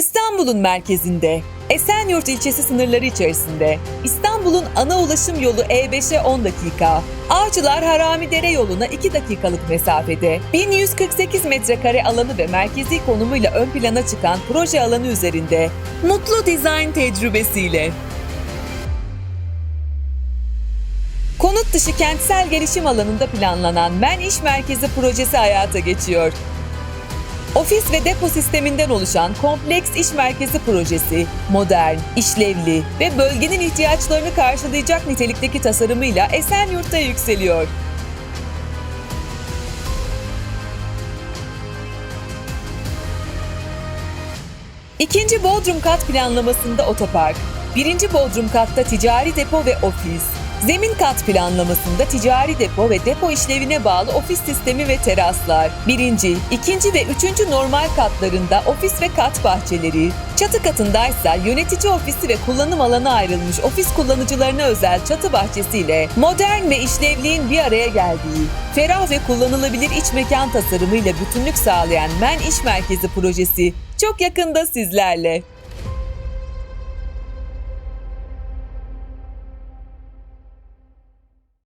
İstanbul'un merkezinde, Esenyurt ilçesi sınırları içerisinde, İstanbul'un ana ulaşım yolu E5'e 10 dakika, Avcılar Haramidere yoluna 2 dakikalık mesafede, 1148 metrekare alanı ve merkezi konumuyla ön plana çıkan proje alanı üzerinde. Mutlu dizayn tecrübesiyle. Konut dışı kentsel gelişim alanında planlanan Men İş Merkezi projesi hayata geçiyor. Ofis ve depo sisteminden oluşan kompleks iş merkezi projesi, modern, işlevli ve bölgenin ihtiyaçlarını karşılayacak nitelikteki tasarımıyla Esenyurt'ta yükseliyor. İkinci Bodrum kat planlamasında otopark, birinci Bodrum katta ticari depo ve ofis, zemin kat planlamasında ticari depo ve depo işlevine bağlı ofis sistemi ve teraslar, birinci, ikinci ve üçüncü normal katlarında ofis ve kat bahçeleri, çatı katındaysa yönetici ofisi ve kullanım alanı ayrılmış ofis kullanıcılarına özel çatı bahçesiyle modern ve işlevliğin bir araya geldiği, ferah ve kullanılabilir iç mekan tasarımıyla bütünlük sağlayan Men İş Merkezi projesi çok yakında sizlerle.